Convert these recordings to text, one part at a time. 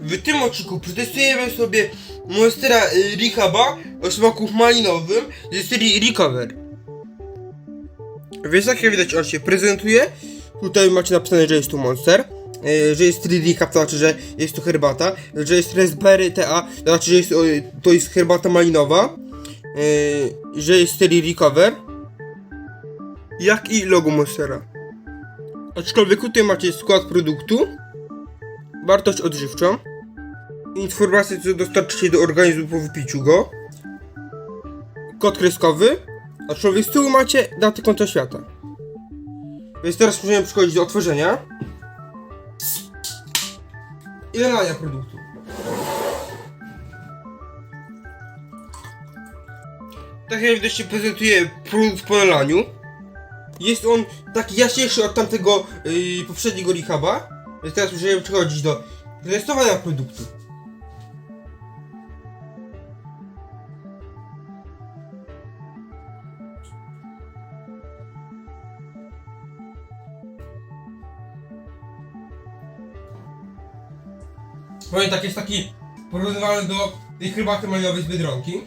W tym odcinku przetestujemy sobie Monstera y, Rehaba o smaku malinowym ze serii Recover. Więc jak widać on się prezentuje. Tutaj macie napisane, że jest tu Monster. y, Że jest 3 Recap, to znaczy, że jest to herbata. Że jest Raspberry TA, to znaczy, że jest, to jest herbata malinowa. y, Że jest serii Recover. Jak i logo Monstera. Aczkolwiek tutaj macie skład produktu, wartość odżywczą, informacje co dostarczycie do organizmu po wypiciu go, kod kreskowy, aczkolwiek z tyłu macie datę końca świata. Więc teraz możemy przechodzić do otworzenia i nalania produktu. Tak jak widać się prezentuje produkt po nalaniu. Jest on taki jaśniejszy od tamtego yy, poprzedniego Rehaba. Więc teraz możemy przechodzić do testowania produktu. Powiem tak, jest taki porównywalny do tej herbaty malinowej z Biedronki.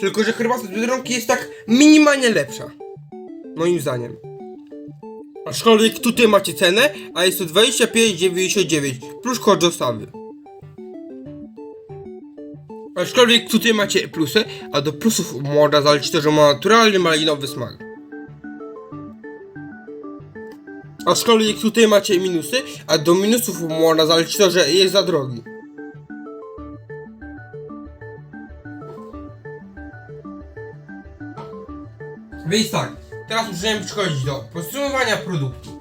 Tylko, że herbata z Biedronki jest tak minimalnie lepsza. Moim zdaniem. Aczkolwiek tutaj macie cenę, a jest to 25,99 plus kod dostawy. Aczkolwiek tutaj macie plusy, a do plusów można zaliczyć to, że ma naturalny malinowy smak. Aczkolwiek tutaj macie minusy, a do minusów można zaliczyć to, że jest za drogi. Więc tak, teraz możemy przechodzić do podsumowania produktu.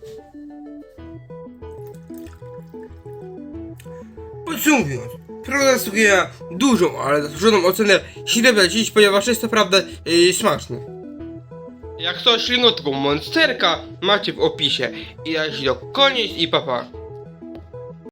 Podsumowując, produkt zasługuje na dużą, ale zasłużoną ocenę 7 na 10, ponieważ jest naprawdę yy, smaczny. Jak coś linotką monsterka macie w opisie. I na dzisiaj to koniec i papa.